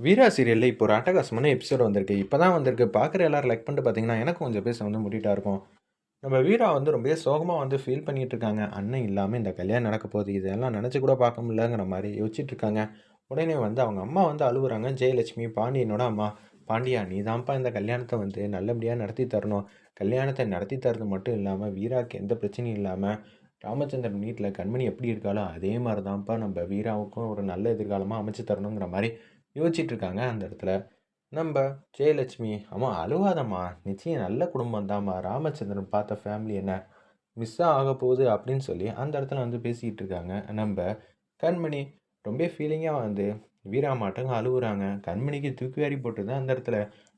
வீரா சீரியலில் இப்போ ஒரு அட்டகாசமான எபிசோடு வந்திருக்கு. இப்போ தான் வந்திருக்கு. பார்க்குற எல்லாரும் லைக் பண்ணிட்டு பார்த்தீங்கன்னா எனக்கு கொஞ்சம் பேச வந்து முடிட்டா இருக்கும். நம்ம வீரா வந்து ரொம்ப சோகமாக வந்து ஃபீல் பண்ணிட்டு இருக்காங்க. அண்ணன் இல்லாமல் இந்த கல்யாணம் நடக்க போகுது. இதெல்லாம் நினச்சி கூட பார்க்க முடியலங்கிற மாதிரி யோசிச்சுட்டு இருக்காங்க. உடனே வந்து அவங்க அம்மா வந்து அழுகுறாங்க ஜெயலட்சுமி பாண்டியனோட அம்மா. பாண்டியா நீ தான்ப்பா இந்த கல்யாணத்தை வந்து நல்லபடியாக நடத்தி தரணும். கல்யாணத்தை நடத்தி தரது மட்டும் இல்லாமல் வீராவுக்கு எந்த பிரச்சனையும் இல்லாமல் ராமச்சந்திரன் வீட்டில் கண்மணி எப்படி இருக்காளோ அதே மாதிரி தான்ப்பா நம்ம வீராவுக்கும் ஒரு நல்ல எதிர்காலமாக அமைச்சு தரணுங்கிற மாதிரி யோசிச்சிட்ருக்காங்க அந்த இடத்துல. நம்ம ஜெயலட்சுமி அம்மா அழுவாதம்மா. நிச்சயம் நல்ல குடும்பம் தாம்மா ராமச்சந்திரன் பார்த்த ஃபேமிலி என்ன? மிஸ்ஸாக ஆக போகுது அப்படின்னு சொல்லி அந்த இடத்துல வந்து பேசிக்கிட்டு இருக்காங்க நம்ம கண்மணி ரொம்ப ஃபீலிங்காக வந்து வீராமாட்டங்க அழுகுறாங்க கண்மணிக்கு தூக்கி வாரி போட்டுதான் அந்த இடத்துல.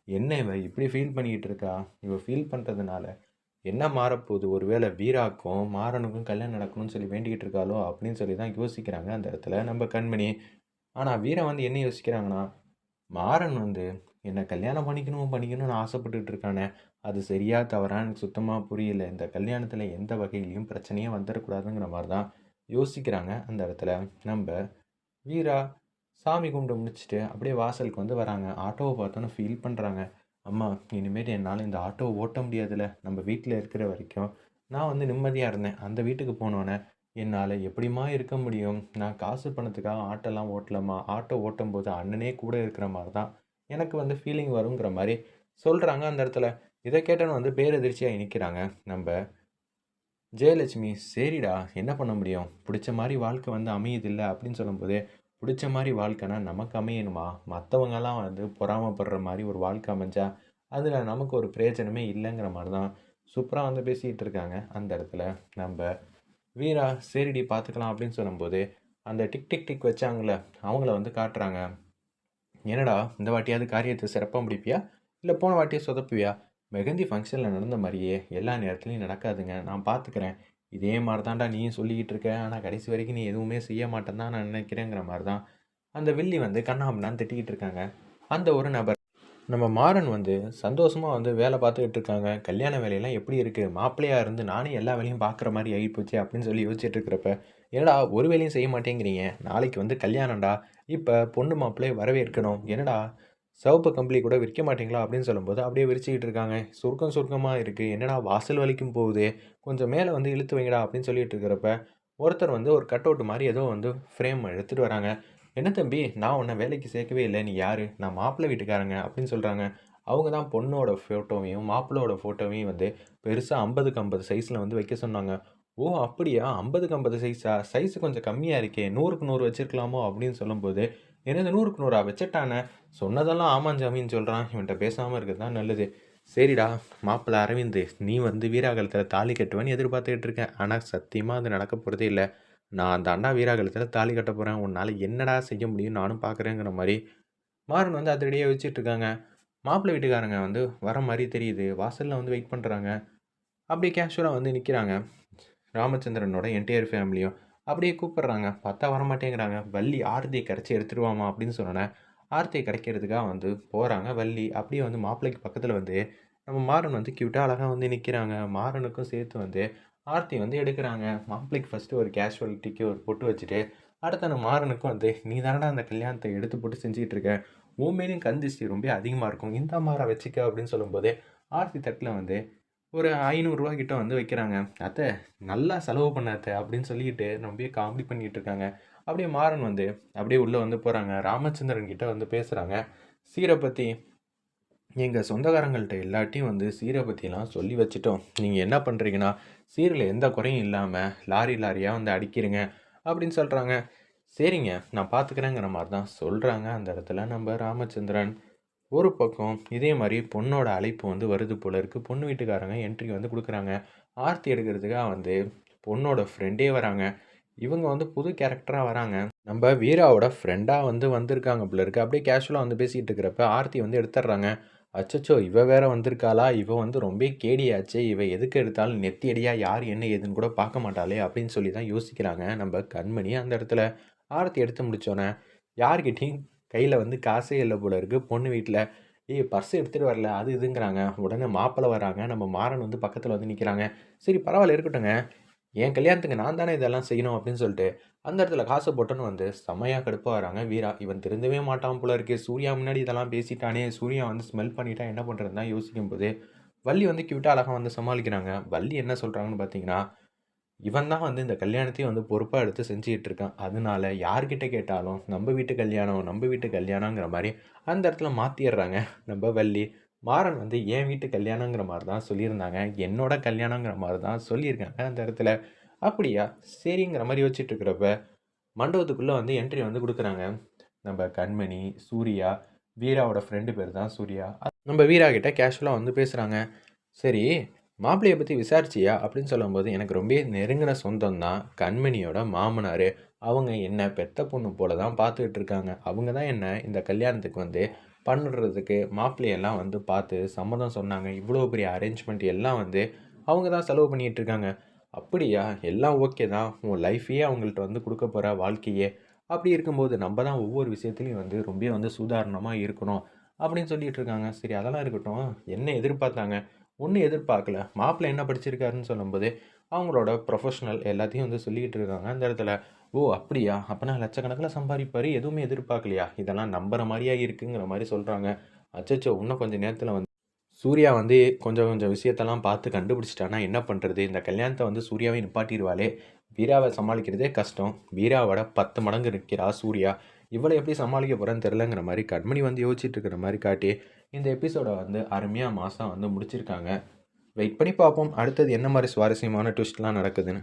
என்ன இவ இப்படி ஃபீல் பண்ணிக்கிட்டு இருக்கா இவ ஃபீல் பண்ணுறதுனால என்ன மாறப்போகுது? ஒருவேளை வீராக்கும் மாறனுக்கும் கல்யாணம் நடக்கணும்னு சொல்லி வேண்டிக்கிட்டு இருக்காளோ அப்படின்னு சொல்லி தான் யோசிக்கிறாங்க அந்த இடத்துல. நம்ம கண்மணி ஆனால் வீரன் வந்து என்ன யோசிக்கிறாங்கன்னா மாறன் வந்து என்னை கல்யாணம் பண்ணிக்கணும் பண்ணிக்கணும்னு ஆசைப்பட்டுட்டு இருக்கானே. அது சரியா தவறா? எனக்கு சுத்தமாக புரியல. இந்த கல்யாணத்தில் எந்த வகையிலையும் பிரச்சனையே வந்துடக்கூடாதுங்கிற மாதிரி தான் யோசிக்கிறாங்க. அந்த இடத்துல நம்ம வீரா சாமி கும்பிட்டு முடிச்சுட்டு அப்படியே வாசலுக்கு வந்து வராங்க. ஆட்டோவை பார்த்தோன்னே ஃபீல் பண்ணுறாங்க அம்மா இனிமேல் என்னால் இந்த ஆட்டோவை ஓட்ட முடியாதுல்ல. நம்ம வீட்டில் இருக்கிற வரைக்கும் நான் வந்து நிம்மதியாக இருந்தேன். அந்த வீட்டுக்கு போனோன்னே என்னால் எப்படிம்மா இருக்க முடியும்? நான் காசு பணத்துக்காக ஆட்டோலாம் ஓட்டலாமா ஆட்டோ ஓட்டும் போது அண்ணனே கூட இருக்கிற மாதிரி தான் எனக்கு வந்து ஃபீலிங் வருங்கிற மாதிரி சொல்கிறாங்க அந்த இடத்துல. இதை கேட்டோன்னு வந்து பேரதிர்ச்சியாக நிற்கிறாங்க நம்ம ஜெயலட்சுமி சரிடா என்ன பண்ண முடியும்? பிடிச்ச மாதிரி வாழ்க்கை வந்து அமையதில்லை அப்படின்னு சொல்லும்போது பிடிச்ச மாதிரி வாழ்க்கைனா நமக்கு அமையணுமா? மற்றவங்கெல்லாம் வந்து பொறாமப்படுற மாதிரி ஒரு வாழ்க்கை அமைஞ்சா அதில் நமக்கு ஒரு பிரயோஜனமே இல்லைங்கிற மாதிரி தான் சூப்பராக வந்து பேசிக்கிட்டு இருக்காங்க. அந்த இடத்துல நம்ம வீரா சரிடி பார்த்துக்கலாம் அப்படின்னு சொல்லும்போது அந்த டிக் டிக் டிக் வச்சாங்கள அவங்கள வந்து காட்டுறாங்க. என்னடா இந்த வாட்டியாவது காரியத்தை சிறப்பாக முடிப்பியா? இல்லை போன வாட்டியை சொதப்புவியா? மெகந்தி ஃபங்க்ஷனில் நடந்த மாதிரியே எல்லா நேரத்துலையும் நடக்காதுங்க. நான் பார்த்துக்கிறேன் இதே மாதிரி தான்டா நீயும் சொல்லிக்கிட்டு இருக்க. ஆனால் கடைசி வரைக்கும் நீ எதுவுமே செய்ய மாட்டேன் தான் நான் நினைக்கிறேங்கிற மாதிரி தான் அந்த வில்லி வந்து கண்ணாமண்ணான்னு திட்டிக்கிட்டு இருக்காங்க. அந்த ஒரு நபர் நம்ம மாறன் வந்து சந்தோஷமாக வந்து வேலை பார்த்துக்கிட்டு இருக்காங்க. கல்யாண வேலையெல்லாம் எப்படி இருக்குது மாப்பிள்ளையாக இருந்து நானே எல்லா வேலையும் பார்க்குற மாதிரி ஆகிப்போச்சு அப்படின்னு சொல்லி யோசிச்சுட்டு இருக்கிறப்ப என்னடா ஒரு வேலையும் செய்ய மாட்டேங்கிறீங்க? நாளைக்கு வந்து கல்யாணம்டா. இப்போ பொண்ணு மாப்பிள்ளையை வரவேற்கணும். என்னடா சிவப்பு கம்பளி கூட விற்க மாட்டீங்களா? அப்படின்னு சொல்லும்போது அப்படியே விரிச்சிக்கிட்டு இருக்காங்க. சுருக்கம் சுருக்கமாக இருக்குது என்னடா வாசல் வலிக்கும் போகுது. கொஞ்சம் மேலே வந்து இழுத்து வைங்கடா அப்படின்னு சொல்லிட்டு இருக்கிறப்ப ஒருத்தர் வந்து ஒரு கட் அவுட் மாதிரி ஏதோ வந்து ஃப்ரேம் எடுத்துகிட்டு வராங்க. என்ன தம்பி நான் உன்னை வேலைக்கு சேர்க்கவே இல்லை. நீ யார்? நான் மாப்பிள்ளை வீட்டுக்காரங்க அப்படின்னு சொல்கிறாங்க அவங்க தான் பொண்ணோட ஃபோட்டோவையும் மாப்பிள்ளோட ஃபோட்டோவையும் வந்து பெருசாக ஐம்பதுக்கு ஐம்பது சைஸில் வந்து வைக்க சொன்னாங்க. ஓ அப்படியா? ஐம்பதுக்கு ஐம்பது சைஸா சைஸ் கொஞ்சம் கம்மியாக இருக்கே. நூறுக்கு நூறு வச்சுருக்கலாமோ? அப்படின்னு சொல்லும்போது எனது நூறுக்கு நூறா? வச்சுட்டானே? சொன்னதெல்லாம் ஆமாம் ஜாமின்னு சொல்கிறான் இவன்கிட்ட பேசாமல் இருக்கிறது தான் நல்லது. சரிடா மாப்பிள்ளை அரவிந்த் நீ வந்து வீராகலத்தில் தாலி கட்டுவேன்னு எதிர்பார்த்துக்கிட்டு இருக்கேன் ஆனால் சத்தியமாக அது நடக்க போகிறதே இல்லை. நான் தாண்டா வீராகலத்தில் தாலி கட்ட போகிறேன் உன்னால் என்னடா செய்ய முடியும்? நானும் பார்க்குறேங்கிற மாதிரி மாறன் வந்து அதிரடியாக வச்சுட்டு இருக்காங்க. மாப்பிள்ளை வீட்டுக்காரங்க வந்து வர மாதிரி தெரியுது. வாசலில் வந்து வெயிட் பண்ணுறாங்க அப்படியே கேஷுவலாக வந்து நிற்கிறாங்க ராமச்சந்திரனோட என்டையர் ஃபேமிலியும் அப்படியே கூப்பிட்றாங்க. பார்த்தா வர மாட்டேங்கிறாங்க வள்ளி ஆர்த்தியை கரைச்சி எடுத்துருவாமா அப்படின்னு சொன்னோன்னே ஆர்த்தியை கரைக்கிறதுக்காக வந்து போகிறாங்க வள்ளி. அப்படியே வந்து மாப்பிள்ளைக்கு பக்கத்தில் வந்து நம்ம மாறன் வந்து க்யூட்டாக அழகாக வந்து நிற்கிறாங்க மாறனுக்கும் சேர்த்து வந்து ஆர்த்தி வந்து எடுக்கிறாங்க. மாப்பிளைக்கு ஃபஸ்ட்டு ஒரு கேஷுவலிட்டிக்கு ஒரு பொட்டு வச்சுட்டு அடுத்த அந்த மாறனுக்கும் வந்து நீ தானடா அந்த கல்யாணத்தை எடுத்து போட்டு செஞ்சுக்கிட்டு இருக்க? உண்மையிலும் கந்திஷ்டி ரொம்ப அதிகமாக இருக்கும். இந்த மாரை வச்சுக்க அப்படின்னு சொல்லும்போது ஆர்த்தி தட்டில் வந்து ஒரு ஐநூறுரூவா கிட்ட வந்து வைக்கிறாங்க. அத்தை நல்லா செலவு பண்ண அத்தை அப்படின்னு சொல்லிட்டு ரொம்ப காமெடி பண்ணிகிட்டு இருக்காங்க. அப்படியே மாறன் வந்து அப்படியே உள்ளே வந்து போகிறாங்க ராமச்சந்திரன் கிட்ட வந்து பேசுகிறாங்க சீரை பற்றி எங்கள் சொந்தக்காரங்கள்ட்ட எல்லாட்டையும் வந்து சீரை பற்றிலாம் சொல்லி வச்சுட்டோம். நீங்கள் என்ன பண்ணுறீங்கன்னா சீரில் எந்த குறையும் இல்லாமல் லாரி லாரியாக வந்து அடிக்கிறீங்க அப்படின்னு சொல்கிறாங்க சரிங்க நான் பார்த்துக்கிறேங்கிற மாதிரி தான் சொல்கிறாங்க அந்த இடத்துல நம்ம ராமச்சந்திரன் ஒரு பக்கம் இதே மாதிரி பொண்ணோட அழைப்பு வந்து வருது போல இருக்குது பொண்ணு வீட்டுக்காரங்க என்ட்ரி வந்து கொடுக்குறாங்க. ஆர்த்தி எடுக்கிறதுக்காக வந்து பொண்ணோட ஃப்ரெண்டே வராங்க. இவங்க வந்து புது கேரக்டராக வராங்க. நம்ம வீராவோட ஃப்ரெண்டாக வந்து வந்திருக்காங்க போல இருக்குது அப்படியே கேஷுவலாக வந்து பேசிகிட்டு இருக்கிறப்ப ஆர்த்தி வந்து எடுத்துடுறாங்க அச்சச்சோ இவ வேற வந்திருக்காளா? இவ வந்து ரொம்ப கேடியாச்சு இவ எதுக்கு எடுத்தாலும் நெத்தியடியாக யார் என்ன ஏதுன்னு கூட பார்க்க மாட்டாளே அப்படின்னு சொல்லி தான் யோசிக்கிறாங்க. நம்ம கண்மணி அந்த இடத்துல ஆரத்தி எடுத்து முடிச்சோன்னே யார்கிட்டையும் கையில் வந்து காசே இல்லை போல இருக்குது பொண்ணு வீட்டில் ஏய் பர்ஸ் எடுத்துகிட்டு வரல அது இதுங்கிறாங்க. உடனே மாப்பிள்ளை வராங்க நம்ம மாறன் வந்து பக்கத்தில் வந்து நிற்கிறாங்க சரி பரவாயில்ல இருக்கட்டுங்க என் கல்யாணத்துக்கு நான் தானே இதெல்லாம் செய்யணும் அப்படின்னு சொல்லிட்டு அந்த இடத்துல காசை போட்டோன்னு வந்து செம்மையாக கடுப்பாக வராங்க. வீரா இவன் திருந்தவே மாட்டான் போல இருக்கே. சூர்யா முன்னாடி இதெல்லாம் பேசிட்டானே. சூர்யா வந்து ஸ்மெல் பண்ணிட்டா என்ன பண்ணுறதுன்னு தான் யோசிக்கும் போது வள்ளி வந்து க்யூட்டாக அழகாக வந்து சமாளிக்கிறாங்க. வள்ளி என்ன சொல்கிறாங்கன்னு பார்த்தீங்கன்னா இவன் தான் வந்து இந்த கல்யாணத்தையும் வந்து பொறுப்பாக எடுத்து செஞ்சுக்கிட்டு இருக்கான். அதனால யார்கிட்ட கேட்டாலும் நம்ம வீட்டு கல்யாணம் நம்ம வீட்டு கல்யாணங்கிற மாதிரி அந்த இடத்துல மாற்றிடுறாங்க நம்ம வள்ளி மாறன் வந்து என் வீட்டு கல்யாணங்கிற மாதிரி தான் சொல்லியிருந்தாங்க. என்னோட கல்யாணங்கிற மாதிரி தான் சொல்லியிருக்காங்க அந்த இடத்துல. அப்படியா? சரிங்கிற மாதிரி வச்சுட்டு இருக்கிறப்ப மண்டபத்துக்குள்ளே வந்து என்ட்ரி வந்து கொடுக்குறாங்க. நம்ம கண்மணி சூர்யா வீராவோட ஃப்ரெண்டு பேர் தான் சூர்யா. நம்ம வீரா கிட்ட கேஷுவலாக வந்து பேசுகிறாங்க சரி மாப்பிள்ளையை பற்றி விசாரிச்சியா? அப்படின்னு சொல்லும்போது எனக்கு ரொம்ப நெருங்கின சொந்தம் தான் கண்மணியோட மாமனார். அவங்க என்ன பெத்த பொண்ணு போல தான் பார்த்துக்கிட்டு இருக்காங்க. அவங்க தான் என்ன இந்த கல்யாணத்துக்கு வந்து பண்ணுறதுக்கு மாப்பிள்ளையெல்லாம் வந்து பார்த்து சம்மதம் சொன்னாங்க. இவ்வளோ பெரிய அரேஞ்ச்மெண்ட் எல்லாம் வந்து அவங்க தான் செலவு பண்ணிகிட்டு இருக்காங்க. அப்படியா? எல்லாம் ஓகே தான். உன் லைஃபையே அவங்கள்ட்ட வந்து கொடுக்க போகிற வாழ்க்கையே. அப்படி இருக்கும்போது நம்ம தான் ஒவ்வொரு விஷயத்துலையும் வந்து ரொம்ப வந்து சுதாரணமாக இருக்கணும் அப்படின்னு சொல்லிட்டு இருக்காங்க. சரி அதெல்லாம் இருக்கட்டும். என்ன எதிர்பார்த்தாங்க? ஒன்றும் எதிர்பார்க்கல. மாப்பிள்ளை என்ன படிச்சிருக்காருன்னு சொல்லும்போது அவங்களோட ப்ரொஃபஷனல் எல்லாத்தையும் வந்து சொல்லிக்கிட்டு இருக்காங்க. அந்த இடத்துல ஓ அப்படியா? அப்போனா லட்சக்கணக்கில் சம்பாதிப்பார் எதுவுமே எதிர்பார்க்கலையா? இதெல்லாம் நம்புற மாதிரியா இருக்குங்கிற மாதிரி சொல்கிறாங்க அச்சச்சோ இன்னும் கொஞ்சம் நேரத்தில் வந்து சூர்யா வந்து கொஞ்சம் கொஞ்சம் விஷயத்தெல்லாம் பார்த்து கண்டுபிடிச்சிட்டானா என்ன பண்ணுறது இந்த கல்யாணத்தை வந்து சூர்யாவை நிப்பாட்டிடுவாளே வீராவை சமாளிக்கிறதே கஷ்டம். வீராவோட பத்து மடங்கு இருக்கிறா சூர்யா. இவளை எப்படி சமாளிக்க போகிறேன்னு தெரிலங்கிற மாதிரி கண்மணி வந்து யோசிச்சுட்டு இருக்கிற மாதிரி காட்டி இந்த எபிசோடை வந்து அருமையாக மாதம் வந்து முடிச்சிருக்காங்க. வெயிட் பண்ணி பார்ப்போம். அடுத்தது என்ன மாதிரி சுவாரஸ்யமான ட்விஸ்ட்லாம் நடக்குதுன்னு.